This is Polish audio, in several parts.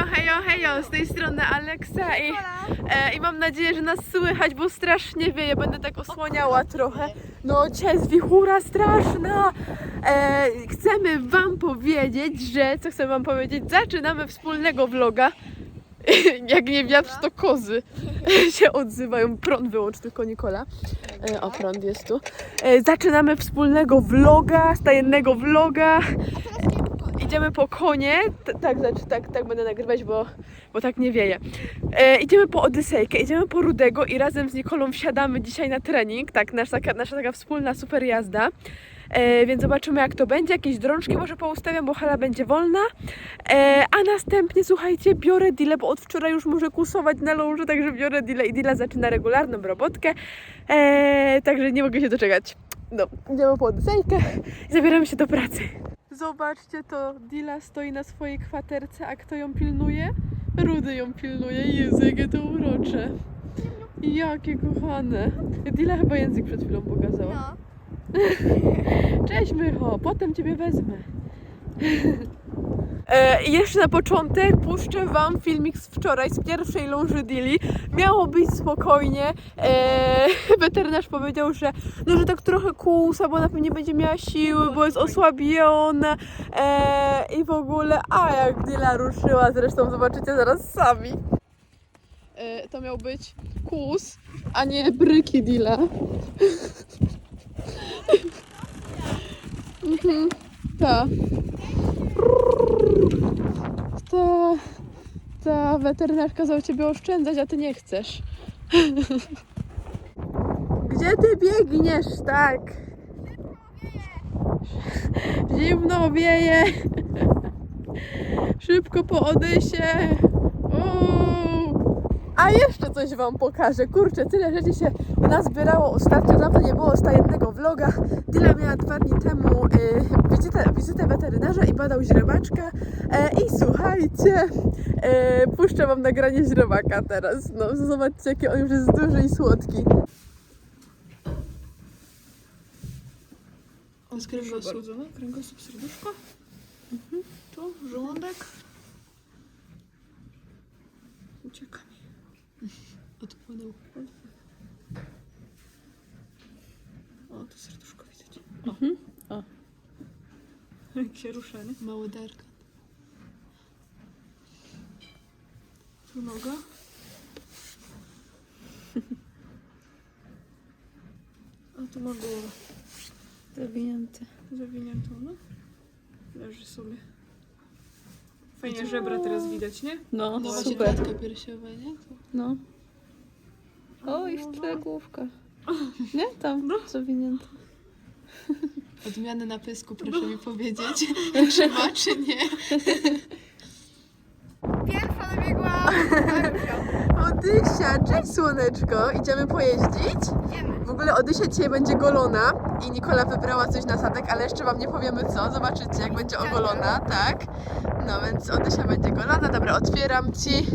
Hejo, hejo, hejo, z tej strony Aleksa i, e, i mam nadzieję, że nas słychać, bo strasznie wieje, będę tak osłaniała trochę. No cię wichura straszna. E, chcemy wam powiedzieć, że, co chcemy wam powiedzieć, zaczynamy wspólnego vloga. Jak nie wiatr, to kozy się odzywają. Prąd wyłącz tylko Nikola. E, o, prąd jest tu. E, zaczynamy wspólnego vloga, stajennego vloga. Idziemy po konie. T- tak, znaczy, tak, tak będę nagrywać, bo, bo tak nie wieje. E, idziemy po Odysejkę, idziemy po Rudego i razem z Nikolą wsiadamy dzisiaj na trening. Tak, nasza taka, nasza taka wspólna super jazda. E, więc zobaczymy jak to będzie. Jakieś drążki może poustawiam, bo hala będzie wolna. E, a następnie, słuchajcie, biorę dealę, bo od wczoraj już muszę kusować na ląży, także biorę dealę i deala zaczyna regularną robotkę. E, także nie mogę się doczekać. No, idziemy po Odysejkę i zabieramy się do pracy. Zobaczcie to, Dila stoi na swojej kwaterce, a kto ją pilnuje? Rudy ją pilnuje. Jezu, jakie to urocze. Jakie kochane. Dila chyba język przed chwilą pokazała. No. Cześć Mycho, potem Ciebie wezmę. E, jeszcze na początek puszczę Wam filmik z wczoraj, z pierwszej ląży Dili. Miało być spokojnie. E, weterynarz powiedział, że, no, że tak trochę kłusa, bo ona pewnie będzie miała siły, bo jest osłabiona e, i w ogóle. A jak Dila ruszyła, zresztą zobaczycie zaraz sami. E, to miał być kłus, a nie bryki Dila. Mhm, ta. Ta, ta weterynarz kazał ciebie oszczędzać, a ty nie chcesz. Gdzie ty biegniesz, tak? Zimno wieje. Szybko po Odysie. A jeszcze coś wam pokażę. Kurczę, tyle rzeczy się nazbierało ostatnio. Dawno nie było stajennego vloga. Dyla miała dwa dni temu y, wizytę, wizytę weterynarza i badał źrebaczka. E, I słuchajcie, e, puszczę wam nagranie źrebaka teraz. No, zobaczcie, jaki on już jest duży i słodki. Jest kręgosłup, no? kręgosłup, serduszko. Mhm. Tu żołądek. Ucieka mi. Odpłynął. O, to serduszko widać. O. Mhm. O. Jak się rusza, nie? Mały derka. Tu noga. A tu ma głowę. Zawinięty. Zawiniętą, no. Leży sobie. Fajnie żebra teraz widać, nie? No, No właśnie super. klatka piersiowa, nie? To... No. O, i No, no. twoja główka. Nie? Tam zawinięta. Odmiany na pysku, proszę mi powiedzieć. Ma, czy nie? Pierwsza dobiegła. Odysia, cześć słoneczko. Idziemy pojeździć? Idziemy. W ogóle Odysia dzisiaj będzie golona i Nikola wybrała coś na sadek, ale jeszcze wam nie powiemy co. Zobaczycie jak będzie ogolona, tak? No więc Odysia będzie golona. Dobra, otwieram ci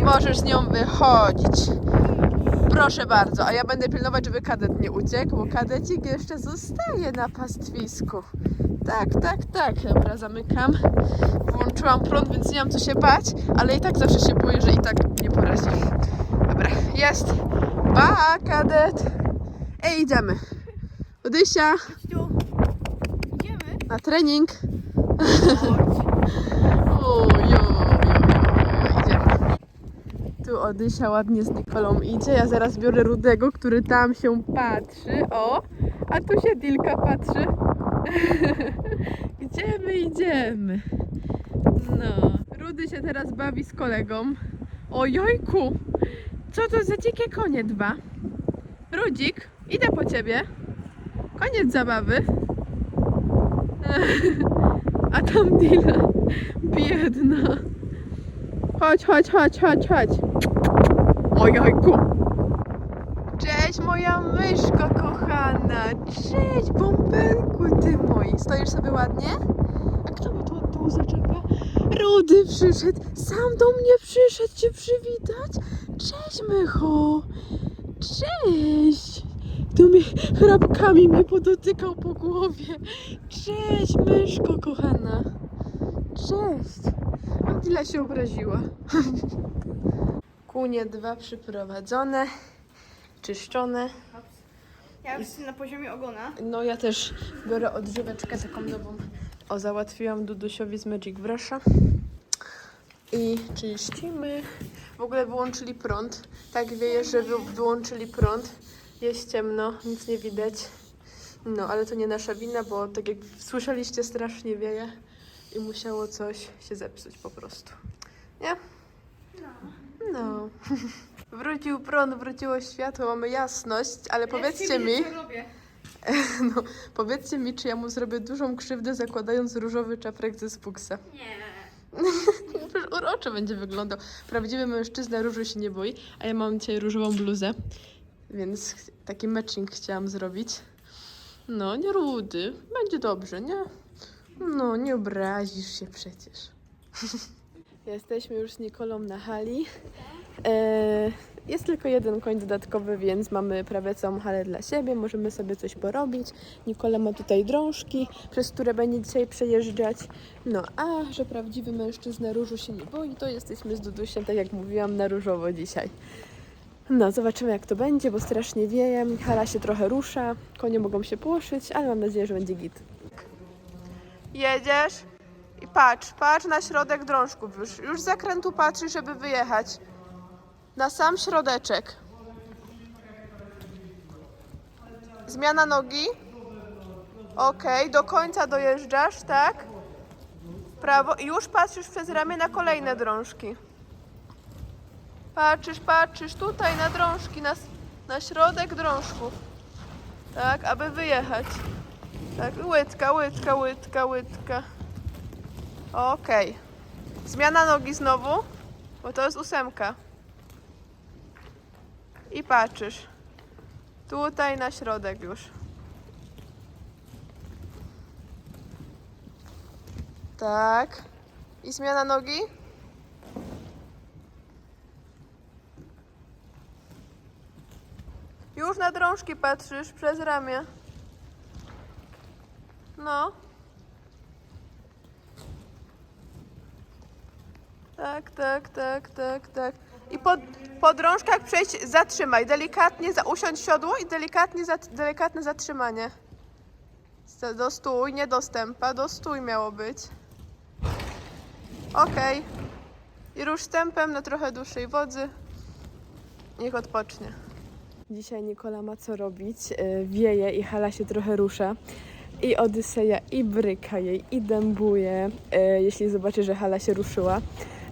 i możesz z nią wychodzić. Proszę bardzo, a ja będę pilnować, żeby kadet nie uciekł, bo kadecik jeszcze zostaje na pastwisku. Tak, tak, tak. Dobra, zamykam. Włączyłam prąd, więc nie mam co się bać, ale i tak zawsze się boję, że i tak mnie porazi. Dobra, jest. Pa, kadet. Ej, idziemy. Odysia. Idziemy. na trening. O, jo, jo, jo, idziemy. Tu Odysia ładnie z Nikolą idzie. Ja zaraz biorę Rudego, który tam się patrzy. O, a tu się Dilka patrzy. Gdzie my idziemy? No. Rudy się teraz bawi z kolegą. O jojku! Co to za dzikie konie dwa? Rudzik, idę po ciebie. Koniec zabawy. A tam Dila. Biedna. Chodź, chodź, chodź, chodź, chodź. Ojojku. Cześć moja myszko kochana. Cześć bąbelku ty mój. Stoisz sobie ładnie? A kto mi tu od tyłu zaczepia? Rudy przyszedł. Sam do mnie przyszedł cię przywitać. Cześć mycho. Cześć. Tu mnie chrapkami mnie podotykał po głowie. Cześć myszko kochana. Cześć. A Tyle się obraziła. Kunie dwa przyprowadzone, czyszczone. Ja już jestem na poziomie ogona. No ja też biorę odżyweczkę taką nową. O, załatwiłam Dudusiowi z Magic Brusha. I czyścimy. W ogóle wyłączyli prąd. Tak wieje, że wy, wyłączyli prąd. Jest ciemno, nic nie widać. No, ale to nie nasza wina, bo tak jak słyszeliście, strasznie wieje i musiało coś się zepsuć po prostu. Nie? No. Wrócił prąd, wróciło światło, mamy jasność, ale powiedzcie mi, no, powiedzcie mi, czy ja mu zrobię dużą krzywdę zakładając różowy czaprak ze spuksa. Nie. Uroczy będzie wyglądał. Prawdziwy mężczyzna różu się nie boi, a ja mam dzisiaj różową bluzę, więc taki matching chciałam zrobić. No, nie rudy, będzie dobrze, nie? No, nie obrazisz się przecież. Jesteśmy już z Nikolą na hali. E, jest tylko jeden koń dodatkowy, więc mamy prawie całą halę dla siebie. Możemy sobie coś porobić. Nikola ma tutaj drążki, przez które będzie dzisiaj przejeżdżać. No, a że prawdziwy mężczyzna różu się nie boi, to jesteśmy z Dudusiem, tak jak mówiłam, na różowo dzisiaj. No, zobaczymy jak to będzie, bo strasznie wieje. Hala się trochę rusza, konie mogą się płoszyć, ale mam nadzieję, że będzie git. Jedziesz i patrz, patrz na środek drążków już. Już z zakrętu patrzysz, żeby wyjechać. Na sam środeczek. Zmiana nogi. Okej, do końca dojeżdżasz, tak? Prawo i już patrzysz przez ramię na kolejne drążki. Patrzysz, patrzysz tutaj na drążki, na, na środek drążków. Tak, aby wyjechać. Tak, łydka, łydka, łydka, łydka. Okej. Zmiana nogi znowu, bo to jest ósemka. I patrzysz. Tutaj na środek już. Tak. I zmiana nogi. Już na drążki patrzysz przez ramię. No. Tak, tak, tak, tak, tak. I po, po drążkach przejść, zatrzymaj. Delikatnie za, usiądź siodło i delikatnie, zat, delikatne zatrzymanie. Do stój, nie do stępa, do stój miało być. Okej. I rusz stępem na trochę dłuższej wodzy. Niech odpocznie. Dzisiaj Nikola ma co robić. e, Wieje i hala się trochę rusza. I Odyseja i bryka jej, i dębuje, e, jeśli zobaczy, że hala się ruszyła.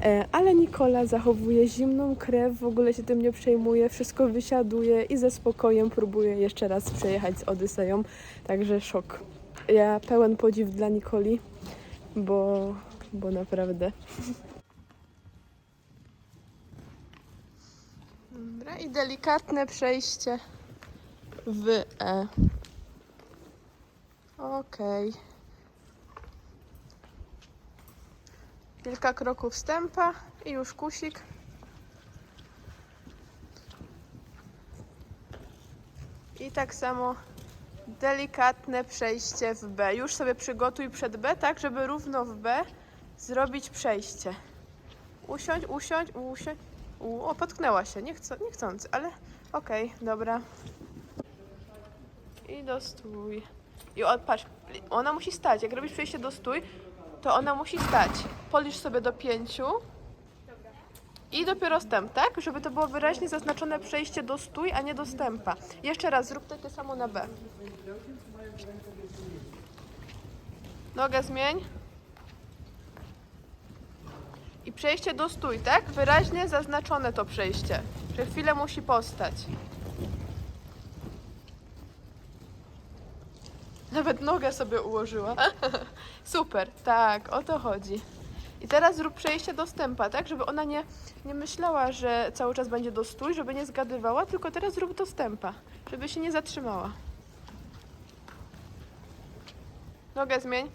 E, Ale Nikola zachowuje zimną krew, w ogóle się tym nie przejmuje, wszystko wysiaduje i ze spokojem próbuje jeszcze raz przejechać z Odyseją. Także szok. Ja pełen podziw dla Nikoli, bo, bo naprawdę. Dobra, i delikatne przejście w E. Okej. Kilka kroków wstępa i już kusik. I tak samo delikatne przejście w B. Już sobie przygotuj przed B, tak żeby równo w B zrobić przejście. Usiądź, usiądź, usiądź. U, o, potknęła się, nie, chcą, niechcący, ale okej, dobra. I do stój. I o, patrz, ona musi stać. Jak robisz przejście do stój, to ona musi stać. Policz sobie do pięciu. I dopiero stęp, tak? Żeby to było wyraźnie zaznaczone przejście do stój, a nie do stępa. Jeszcze raz, zrób takie samo na B. Nogę zmień. I przejście do stój, tak? Wyraźnie zaznaczone to przejście. Że chwilę musi postać. Nawet nogę sobie ułożyła. Super, tak, o to chodzi. I teraz zrób przejście do stępa, tak? Żeby ona nie, nie myślała, że cały czas będzie do stój, żeby nie zgadywała, tylko teraz zrób do stępa, żeby się nie zatrzymała. Nogę zmień.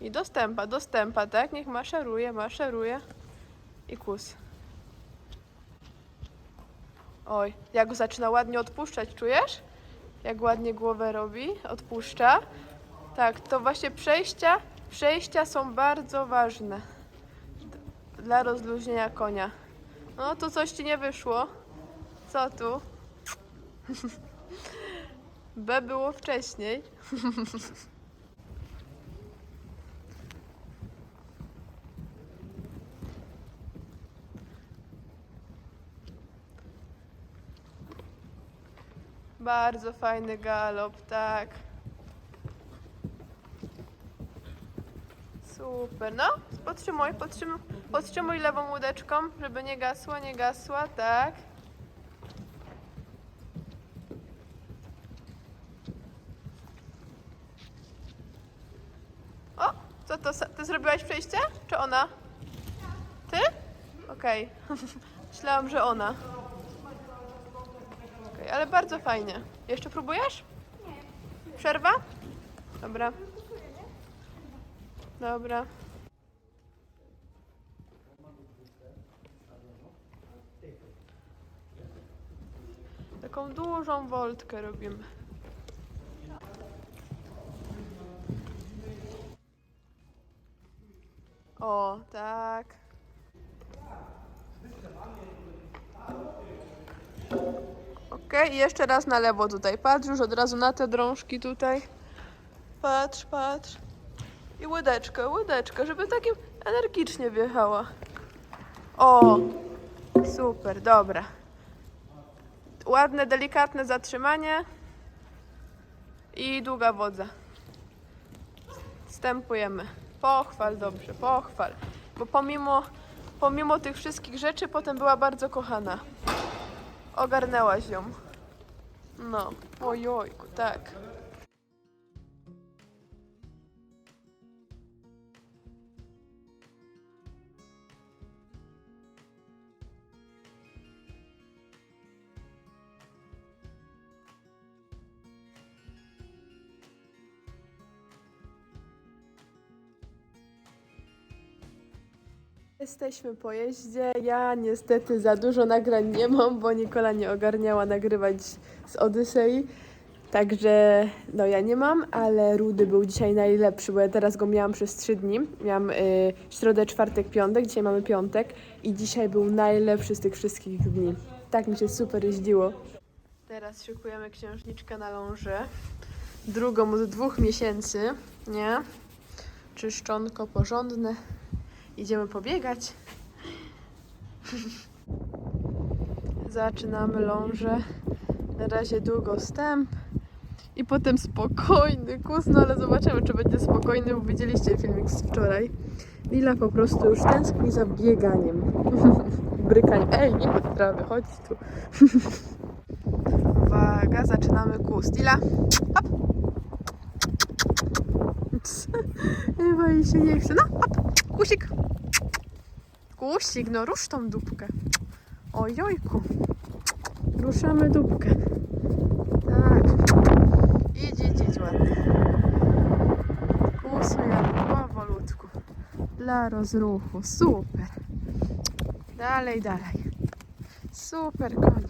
I do stępa, do stępa, tak? Niech maszeruje, maszeruje. I kus. Oj, jak zaczyna ładnie odpuszczać, czujesz? Jak ładnie głowę robi, odpuszcza. Tak, to właśnie przejścia, przejścia są bardzo ważne dla rozluźnienia konia. No, tu coś ci nie wyszło. Co tu? B było wcześniej. Bardzo fajny galop, tak. Super, no, podtrzymuj, podtrzymuj, podtrzymuj lewą łódeczką, żeby nie gasła, nie gasła, tak. O, co to, ty zrobiłaś przejście, czy ona? Ty? Okej, myślałam, że ona. Ale bardzo fajnie. Jeszcze próbujesz? Przerwa? Dobra. Dobra. Taką dużą woltkę robimy. O, tak. I jeszcze raz na lewo tutaj. Patrz już od razu na te drążki tutaj. Patrz, patrz. I łydeczkę, łydeczkę, żeby takim energicznie wjechała. O, super, dobra. Ładne, delikatne zatrzymanie i długa wodza. Wstępujemy. Pochwal dobrze, pochwal. Bo pomimo, pomimo tych wszystkich rzeczy potem była bardzo kochana. Ogarnęłaś ją. No, ojojku, tak. Jesteśmy po jeździe. Ja niestety za dużo nagrań nie mam, bo Nikola nie ogarniała nagrywać z Odysei. Także no ja nie mam, ale Rudy był dzisiaj najlepszy, bo ja teraz go miałam przez trzy dni. Miałam y, środę, czwartek, piątek, dzisiaj mamy piątek i dzisiaj był najlepszy z tych wszystkich dni. Tak mi się super jeździło. Teraz szykujemy księżniczkę na lążę. Drugą od dwóch miesięcy, nie? Czyszczonko porządne. Idziemy pobiegać. Zaczynamy lążę. Na razie długo stęp. I potem spokojny kus, no ale zobaczymy, czy będzie spokojny, bo widzieliście filmik z wczoraj. Lila po prostu już tęskni za bieganiem. Brykaniem. Ej, nie chodź, trzeba wychodzić tu. Uwaga, zaczynamy kus. Lila, hop. Chyba jej się nie chce. No, hop, kusik. Kusik, no rusz tą dupkę. Ojojku. Ruszamy dupkę. Tak. Idź, idź, idź ładnie. Kusujemy powolutku. Dla rozruchu. Super. Dalej, dalej. Super koń.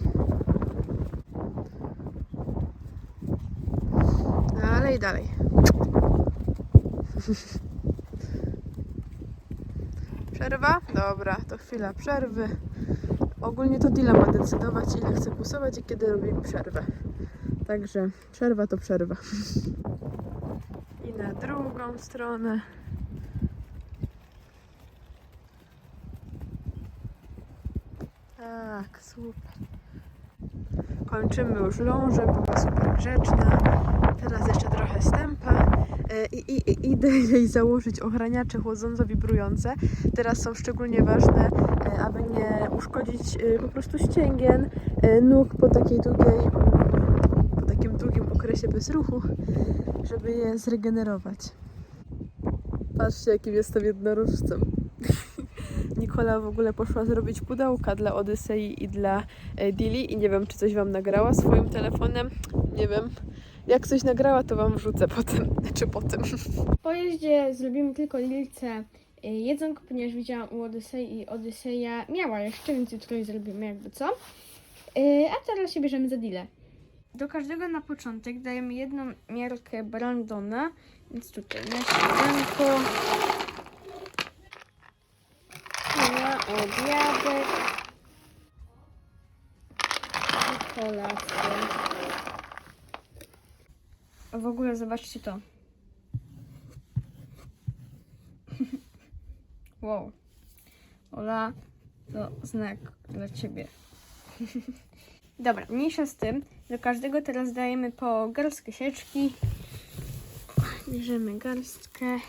Dalej, dalej. Przerwa? Dobra, to chwila przerwy. Ogólnie to Dila ma decydować, ile chce kusować i kiedy robimy przerwę. Także przerwa to przerwa. I na drugą stronę. Tak, super. Kończymy już lążę, była super grzeczna. Teraz jeszcze trochę stępa. E, I, i, i idę jej założyć ochraniacze chłodząco-wibrujące. Teraz są szczególnie ważne, e, aby nie uszkodzić e, po prostu ścięgien, nóg po takiej długiej, po takim długim okresie bez ruchu, żeby je zregenerować. Patrzcie, jakim jestem jednorożcem. Nikola w ogóle poszła zrobić pudełka dla Odysei i dla Dili i nie wiem, czy coś Wam nagrała swoim telefonem. Nie wiem. Jak coś nagrała, to Wam wrzucę potem. Czy potem. W pojeździe zrobimy tylko Lilce y, jedzonko, ponieważ widziałam u Odysei i Odyseja miała jeszcze, więc jutro zrobimy jakby co. Y, A teraz się bierzemy za dealę. Do każdego na początek dajemy jedną miarkę Brandona, więc tutaj na śniadanko, na obiadek i kolację. A W ogóle zobaczcie to. wow. Ola, to znak dla ciebie. Dobra, mniejsza z tym. Do każdego teraz dajemy po garstkę sieczki. Bierzemy garstkę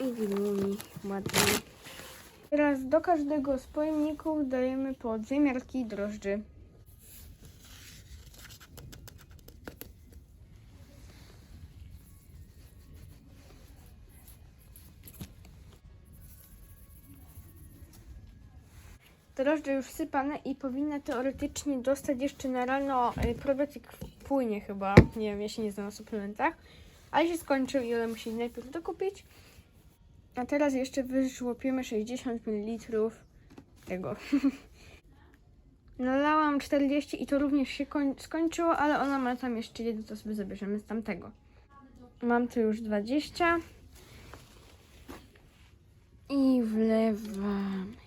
i wilumi ładnie. Teraz do każdego z pojemników dajemy po dwie miarki drożdży. Drożdże już wsypane i powinna teoretycznie dostać jeszcze na rano y, probiotyk w płynie chyba. Nie wiem, ja się nie znam na suplementach. Ale się skończył i one musi najpierw dokupić. A teraz jeszcze wyżłopiemy 60 ml tego. Nalałam 40 i to również się koń- skończyło, ale ona ma tam jeszcze jedno, to sobie zabierzemy z tamtego. Mam tu już 20. I wlewamy.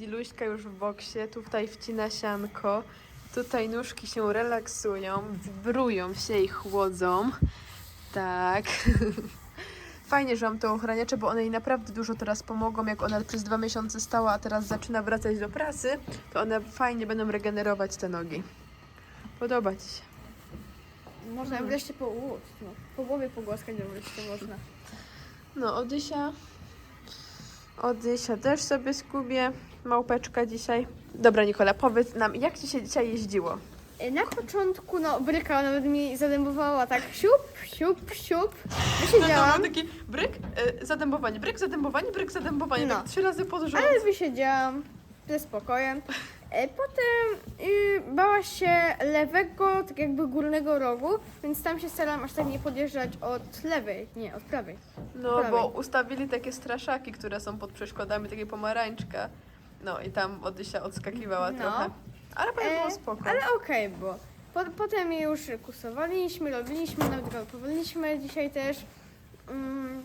Diluśka już w boksie, tutaj wcina sianko, tutaj nóżki się relaksują, wibrują się i chłodzą. Tak. Fajnie, że mam te ochraniacze, bo one jej naprawdę dużo teraz pomogą. Jak ona przez dwa miesiące stała, a teraz zaczyna wracać do pracy, to one fajnie będą regenerować te nogi. Podoba Ci się. Można wreszcie po, u, no, po głowie pogłaskać, wreszcie można. No, Odysia. Odysia też sobie skubie. Małpeczka dzisiaj. Dobra, Nikola, powiedz nam, jak Ci się dzisiaj jeździło? Na początku, no, bryka nawet mi zadębowała tak siup, siup, siup. Wysiedziałam, taki bryk, y, zadębowanie, bryk, zadębowanie, bryk, zadębowanie. No. Tak trzy razy pod rząd. ale wysiedziałam ze spokojem. E, Potem y, bała się lewego, tak jakby górnego rogu, więc tam się staram aż tak nie podjeżdżać od lewej, nie, od prawej. No, prawej. bo ustawili takie straszaki, które są pod przeszkodami, takie pomarańczka. No i tam Odysia odskakiwała No. trochę. Ale potem było E, spoko. Ale okej było. Po, potem już kusowaliśmy, robiliśmy, nawet galopowaliśmy dzisiaj też. Mm,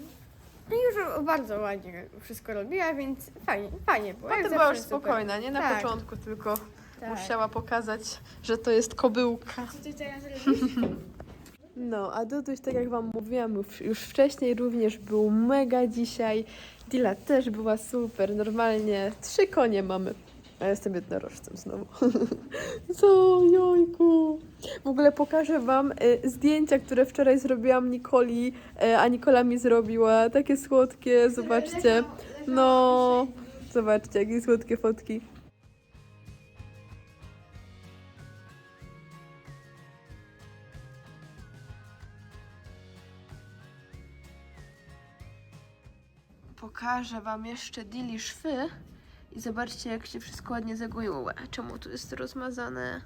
no i już bardzo ładnie wszystko robiła, więc fajnie, fajnie było. jak Potem była już super. spokojna, nie na Tak. początku, tylko Tak. musiała pokazać, że to jest kobyłka. Co ty teraz robisz? No, a Duduś, tak jak Wam mówiłam już- wcześniej, również był mega dzisiaj. Dila też była super, normalnie trzy konie mamy. A ja jestem jednorożcem znowu. Co, jojku. W ogóle pokażę Wam y, zdjęcia, które wczoraj zrobiłam Nikoli, y, a Nikola mi zrobiła. Takie słodkie, zobaczcie. No, zobaczcie, jakie słodkie fotki. Pokażę Wam jeszcze Dili szwy i zobaczcie, jak się wszystko ładnie zagoiło. Czemu tu jest rozmazane?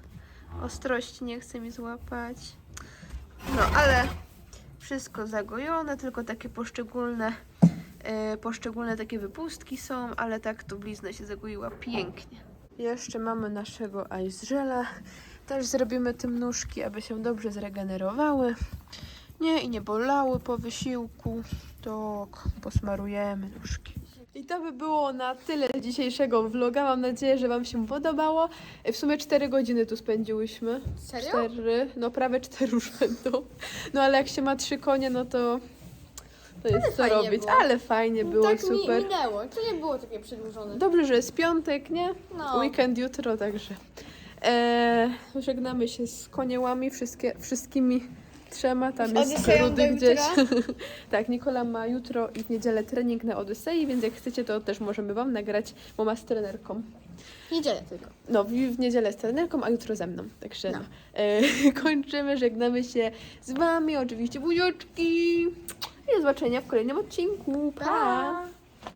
Ostrości nie chce mi złapać. No, ale wszystko zagojone, tylko takie poszczególne, e, poszczególne takie wypustki są, ale tak to blizna się zagoiła pięknie. Jeszcze mamy naszego ice żela. Też zrobimy tym nóżki, aby się dobrze zregenerowały. Nie, i nie bolały po wysiłku. Tak, posmarujemy nóżki. I to by było na tyle dzisiejszego vloga. Mam nadzieję, że Wam się podobało. W sumie 4 godziny tu spędziłyśmy. Serio? Cztery, no prawie 4 już będą. No ale jak się ma trzy konie, no to to jest co fajnie robić. było. Ale fajnie było, tak super. Mi minęło, to nie było takie przedłużone. Dobrze, że jest piątek, nie? No. Weekend jutro, także. E, żegnamy się z koniełami, wszystkie, wszystkimi trzema. Tam jest Odyseją do gdzieś. tak, Nikola ma jutro i w niedzielę trening na Odysei, więc jak chcecie, to też możemy Wam nagrać, bo ma z trenerką. Niedzielę tylko. No, w, w niedzielę z trenerką, a jutro ze mną. Także No. no. e, kończymy, żegnamy się z Wami, oczywiście buziaczki. I do zobaczenia w kolejnym odcinku. pa. Pa!